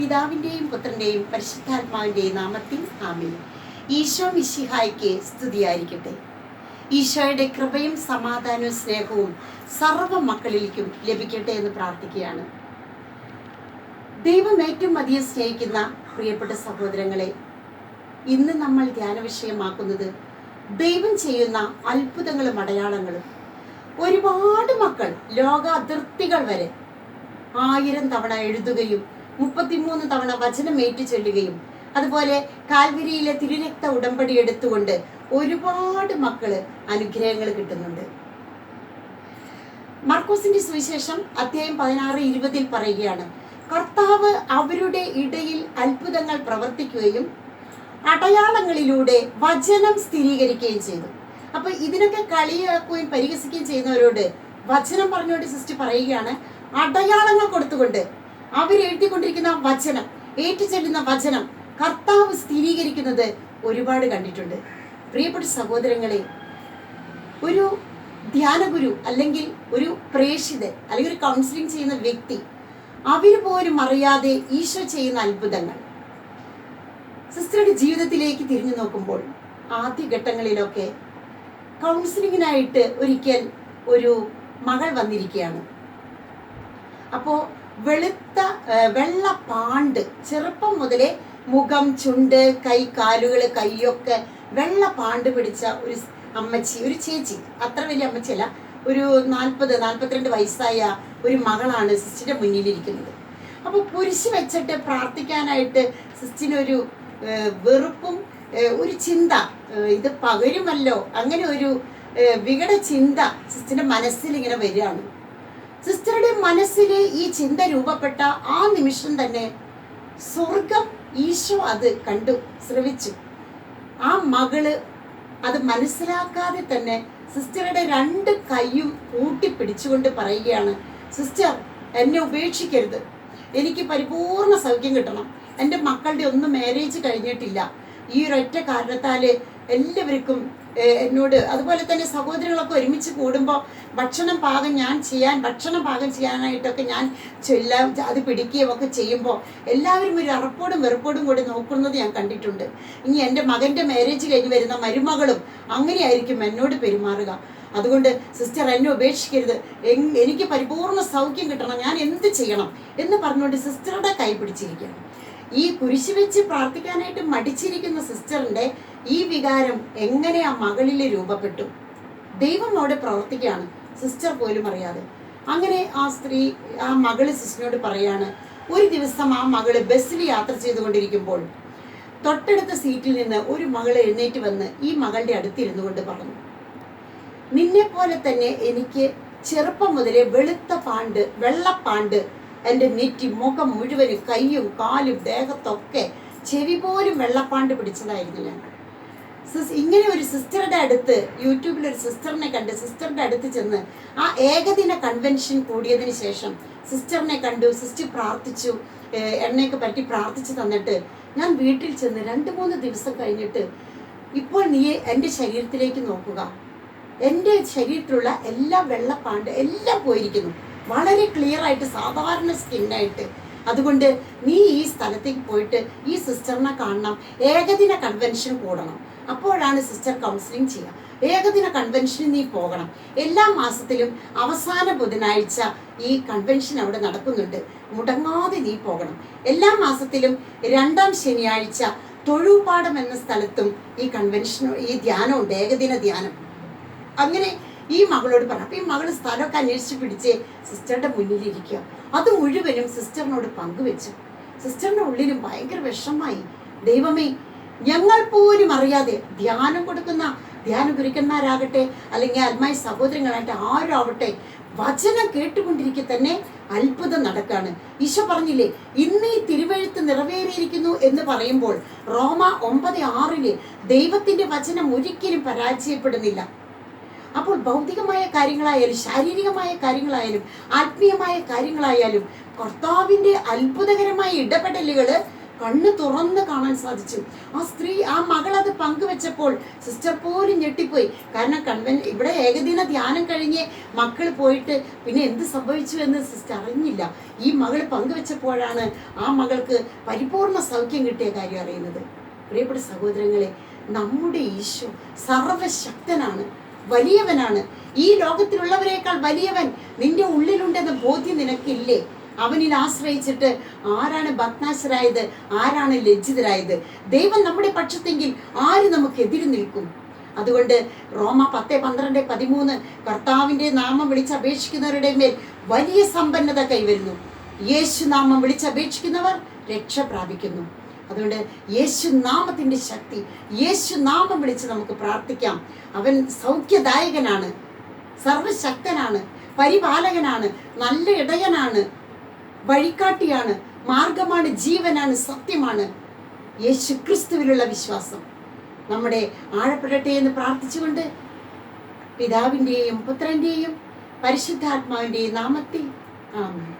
പിതാവിന്റെയും പുത്രന്റെയും പരിശുദ്ധാത്മാവിന്റെയും നാമത്തിൽ ആമേ ഈശോ മിശിഹായ്ക്ക് സ്തുതിയായിരിക്കട്ടെ. ഈശോയുടെ കൃപയും സമാധാനവും സ്നേഹവും സർവ മക്കളിലേക്കും ലഭിക്കട്ടെ എന്ന് പ്രാർത്ഥിക്കുകയാണ്. ദൈവം ഏറ്റവും അധികം സ്നേഹിക്കുന്ന പ്രിയപ്പെട്ട സഹോദരങ്ങളെ ഇന്ന് നമ്മൾ ധ്യാന വിഷയമാക്കുന്നത് ദൈവം ചെയ്യുന്ന അത്ഭുതങ്ങളും അടയാളങ്ങളും. ഒരുപാട് മക്കൾ ലോക അതിർത്തികൾ വരെ ആയിരം തവണ എഴുതുകയും മുപ്പത്തിമൂന്ന് തവണ വചനം ഏറ്റു ചൊല്ലുകയും അതുപോലെ കാൽവരിയിലെ തിരുരക്ത ഉടമ്പടി എടുത്തുകൊണ്ട് ഒരുപാട് മക്കൾ അനുഗ്രഹങ്ങൾ കിട്ടുന്നുണ്ട്. മർക്കോസിന്റെ സുവിശേഷം അധ്യായം പതിനാറ് ഇരുപതിൽ പറയുകയാണ് കർത്താവ് അവരുടെ ഇടയിൽ അത്ഭുതങ്ങൾ പ്രവർത്തിക്കുകയും അടയാളങ്ങളിലൂടെ വചനം സ്ഥിരീകരിക്കുകയും ചെയ്തു. അപ്പൊ ഇതിനൊക്കെ കളിയാക്കുകയും പരിഹസിക്കുകയും ചെയ്യുന്നവരോട് വചനം പറഞ്ഞുകൊണ്ട് സിസ്റ്റർ പറയുകയാണ് അടയാളങ്ങൾ കൊടുത്തുകൊണ്ട് അവരെഴുതിക്കൊണ്ടിരിക്കുന്ന വചനം ഏറ്റുചൊല്ലുന്ന വചനം കർത്താവ് സ്ഥിരീകരിക്കുന്നത് ഒരുപാട് കണ്ടിട്ടുണ്ട്. പ്രിയപ്പെട്ട സഹോദരങ്ങളെ ഒരു ധ്യാനഗുരു അല്ലെങ്കിൽ ഒരു പ്രേക്ഷിതൻ അല്ലെങ്കിൽ ഒരു കൗൺസിലിംഗ് ചെയ്യുന്ന വ്യക്തി അവർ പോലും അറിയാതെ ഈശോ ചെയ്യുന്ന അത്ഭുതങ്ങൾ. സിസ്റ്ററുടെ ജീവിതത്തിലേക്ക് തിരിഞ്ഞു നോക്കുമ്പോൾ ആദ്യ ഘട്ടങ്ങളിലൊക്കെ കൗൺസിലിങ്ങിനായിട്ട് ഒരിക്കൽ ഒരു മകൾ വന്നിരിക്കുകയാണ്. അപ്പോൾ വെളുത്ത വെള്ള പാണ്ട് ചെറുപ്പം മുതലേ മുഖം ചുണ്ട് കൈ കാലുകൾ കൈയൊക്കെ വെള്ള പാണ്ട് പിടിച്ച ഒരു അമ്മച്ചി ഒരു ചേച്ചി അത്ര വലിയ അമ്മച്ചിയല്ല ഒരു നാൽപ്പത് നാൽപ്പത്തിരണ്ട് വയസ്സായ ഒരു മകളാണ് സിസ്റ്റിന്റെ മുന്നിലിരിക്കുന്നത്. അപ്പോൾ കുരിശ് വെച്ചിട്ട് പ്രാർത്ഥിക്കാനായിട്ട് സിസ്റ്റിനൊരു വെറുപ്പും ഒരു ചിന്ത ഇത് പകരുമല്ലോ അങ്ങനെ ഒരു വികട ചിന്ത സിസ്റ്റിന്റെ മനസ്സിൽ ഇങ്ങനെ വരികയാണ്. സിസ്റ്ററുടെ മനസ്സിൽ ഈ ചിന്ത രൂപപ്പെട്ട ആ നിമിഷം തന്നെ സ്വർഗം ഈശോ അത് കണ്ടു ശ്രവിച്ചു. ആ മകൾ അത് മനസ്സിലാക്കാതെ തന്നെ സിസ്റ്ററുടെ രണ്ട് കൈയും കൂട്ടി പിടിച്ചുകൊണ്ട് പറയുകയാണ് സിസ്റ്റർ എന്നെ ഉപേക്ഷിക്കരുത്. എനിക്ക് പരിപൂർണ സൗഖ്യം കിട്ടണം. എന്റെ മക്കളുടെ ഒന്നും മാരേജ് കഴിഞ്ഞിട്ടില്ല. ഈ ഒരൊറ്റ കാരണത്താൽ എല്ലാവർക്കും എന്നോട് അതുപോലെ തന്നെ സഹോദരികളൊക്കെ ഒരുമിച്ച് കൂടുമ്പോൾ ഭക്ഷണം പാകം ഞാൻ ചെയ്യാൻ ഭക്ഷണം പാകം ചെയ്യാനായിട്ടൊക്കെ ഞാൻ ചെല്ലാം അത് പിടിക്കുകയും ഒക്കെ ചെയ്യുമ്പോൾ എല്ലാവരും ഒരു അറപ്പോടും വെറുപ്പോടും കൂടി നോക്കുന്നത് ഞാൻ കണ്ടിട്ടുണ്ട്. ഇനി എന്റെ മകന്റെ മാരേജ് കഴിഞ്ഞ് വരുന്ന മരുമകളും അങ്ങനെയായിരിക്കും എന്നോട് പെരുമാറുക. അതുകൊണ്ട് സിസ്റ്റർ എന്നെ ഉപേക്ഷിക്കരുത്. എനിക്ക് പരിപൂർണ സൗഖ്യം കിട്ടണം. ഞാൻ എന്ത് ചെയ്യണം എന്ന് പറഞ്ഞുകൊണ്ട് സിസ്റ്ററുടെ കൈ പിടിച്ചിരിക്കുകയാണ് ഈ കുരിശ് വെച്ച് പ്രാർത്ഥിക്കാനായിട്ട് മടിച്ചിരിക്കുന്ന സിസ്റ്ററിന്റെ ഈ വികാരം എങ്ങനെ ആ മകളിൽ രൂപപ്പെട്ടു? ദൈവം അവിടെ പ്രവർത്തിക്കുകയാണ് സിസ്റ്റർ പോലും അറിയാതെ. അങ്ങനെ ആ സ്ത്രീ ആ മകൾ സിസ്റ്ററിനോട് പറയാണ് ഒരു ദിവസം ആ മകൾ ബസ്സിൽ യാത്ര ചെയ്തുകൊണ്ടിരിക്കുമ്പോൾ തൊട്ടടുത്ത സീറ്റിൽ നിന്ന് ഒരു മകൾ എഴുന്നേറ്റ് വന്ന് ഈ മകളുടെ അടുത്തിരുന്നു കൊണ്ട് പറഞ്ഞു നിന്നെ പോലെ തന്നെ എനിക്ക് ചെറുപ്പം മുതലേ വെളുത്ത പാണ്ട് വെള്ളപ്പാണ്ട് എന്റെ നെറ്റി മുഖം മുഴുവനും കൈയും കാലും ദേഹത്തൊക്കെ ചെവി പോലും വെള്ളപ്പാണ്ട് പിടിച്ചതായിരുന്നു ഞങ്ങൾ. സിസ് ഇങ്ങനെ ഒരു സിസ്റ്ററുടെ അടുത്ത് യൂട്യൂബിൽ ഒരു സിസ്റ്ററിനെ കണ്ട് സിസ്റ്ററിന്റെ അടുത്ത് ചെന്ന് ആ ഏകദിന കൺവെൻഷൻ കൂടിയതിന് ശേഷം സിസ്റ്ററിനെ കണ്ടു സിസ്റ്റർ പ്രാർത്ഥിച്ചു എണ്ണയൊക്കെ പറ്റി പ്രാർത്ഥിച്ചു തന്നിട്ട് ഞാൻ വീട്ടിൽ ചെന്ന് രണ്ട് മൂന്ന് ദിവസം കഴിഞ്ഞിട്ട് ഇപ്പോൾ നീ എന്റെ ശരീരത്തിലേക്ക് നോക്കുക. എന്റെ ശരീരത്തിലുള്ള എല്ലാ വെള്ളപ്പാണ്ട് എല്ലാം പോയിരിക്കുന്നു. വളരെ ക്ലിയർ ആയിട്ട് സാധാരണ സ്കിന്നായിട്ട് അതുകൊണ്ട് നീ ഈ സ്ഥലത്തേക്ക് പോയിട്ട് ഈ സിസ്റ്ററിനെ കാണണം. ഏകദിന കൺവെൻഷൻ കൂടണം. അപ്പോഴാണ് സിസ്റ്റർ കൗൺസിലിംഗ് ചെയ്യുക. ഏകദിന കൺവെൻഷന് നീ പോകണം. എല്ലാ മാസത്തിലും അവസാന ബുധനാഴ്ച ഈ കൺവെൻഷൻ അവിടെ നടക്കുന്നുണ്ട്. മുടങ്ങാതെ നീ പോകണം. എല്ലാ മാസത്തിലും രണ്ടാം ശനിയാഴ്ച തൊഴുപാടം എന്ന സ്ഥലത്തും ഈ കൺവെൻഷൻ ഈ ധ്യാനമുണ്ട്. ഏകദിന ധ്യാനം. അങ്ങനെ ഈ മകളോട് പറഞ്ഞു അപ്പൊ ഈ മകൾ സ്ഥലമൊക്കെ അന്വേഷിച്ച് പിടിച്ച് സിസ്റ്ററിന്റെ മുന്നിലിരിക്കുക അത് മുഴുവനും സിസ്റ്ററിനോട് പങ്കുവെച്ചു. സിസ്റ്ററിന്റെ ഉള്ളിലും ഭയങ്കര വിഷമായി ദൈവമേ ഞങ്ങൾ പോലും അറിയാതെ ധ്യാനം കൊടുക്കുന്ന ധ്യാന ഗുരുക്കന്മാരാകട്ടെ അല്ലെങ്കിൽ ആത്മായ സഹോദരങ്ങളായിട്ട് ആരാവട്ടെ വചനം കേട്ടുകൊണ്ടിരിക്കെ തന്നെ അത്ഭുതം നടക്കാണ്. ഈശോ പറഞ്ഞില്ലേ ഇന്ന് ഈ തിരുവഴുത്ത് നിറവേറിയിരിക്കുന്നു എന്ന് പറയുമ്പോൾ റോമ ഒമ്പത് ആറിൽ ദൈവത്തിന്റെ വചനം ഒരിക്കലും പരാജയപ്പെടുന്നില്ല. അപ്പോൾ ഭൗതികമായ കാര്യങ്ങളായാലും ശാരീരികമായ കാര്യങ്ങളായാലും ആത്മീയമായ കാര്യങ്ങളായാലും കർത്താവിന്റെ അത്ഭുതകരമായ ഇടപെടലുകൾ കണ്ണ് തുറന്ന് കാണാൻ സാധിച്ചു. ആ സ്ത്രീ ആ മകൾ അത് പങ്കുവെച്ചപ്പോൾ സിസ്റ്റർ പോലും ഞെട്ടിപ്പോയി. കാരണം കൺവെൻ ഇവിടെ ഏകദിന ധ്യാനം കഴിഞ്ഞ് മക്കൾ പോയിട്ട് പിന്നെ എന്ത് സംഭവിച്ചു എന്ന് സിസ്റ്റർ അറിഞ്ഞില്ല. ഈ മകൾ പങ്കുവെച്ചപ്പോഴാണ് ആ മകൾക്ക് പരിപൂർണ സൗഖ്യം കിട്ടിയ കാര്യം അറിയുന്നത്. പ്രിയപ്പെട്ട സഹോദരങ്ങളെ നമ്മുടെ ഈശോ സർവശക്തനാണ്. വലിയവനാണ്. ഈ ലോകത്തിലുള്ളവരെക്കാൾ വലിയവൻ നിന്റെ ഉള്ളിലുണ്ടെന്ന ബോധ്യം നിനക്കില്ലേ? അവനിൽ ആശ്രയിച്ചിട്ട് ആരാണ് ഭഗ്നാശരായത് ആരാണ് ലജ്ജിതരായത്? ദൈവം നമ്മുടെ പക്ഷത്തെങ്കിൽ ആര് നമുക്ക് എതിര് നിൽക്കും? അതുകൊണ്ട് റോമ പത്ത് പന്ത്രണ്ട് പതിമൂന്ന് കർത്താവിന്റെ നാമം വിളിച്ചപേക്ഷിക്കുന്നവരുടെ മേൽ വലിയ സമ്പന്നത കൈവരുന്നു. യേശു നാമം വിളിച്ചപേക്ഷിക്കുന്നവർ രക്ഷ പ്രാപിക്കുന്നു അതുകൊണ്ട് യേശു നാമത്തിന്റെ ശക്തി യേശു നാമം വിളിച്ച് നമുക്ക് പ്രാർത്ഥിക്കാം. അവൻ സൗഖ്യദായകനാണ് സർവശക്തനാണ് പരിപാലകനാണ് നല്ല ഇടയനാണ് വഴികാട്ടിയാണ് മാർഗമാണ് ജീവനാണ് സത്യമാണ്. യേശു ക്രിസ്തുവിലുള്ള വിശ്വാസം നമ്മുടെ ആഴപ്പെടട്ടെ എന്ന് പ്രാർത്ഥിച്ചുകൊണ്ട് പിതാവിന്റെയും പുത്രന്റെയും പരിശുദ്ധാത്മാവിന്റെയും നാമത്തിൽ ആമേൻ.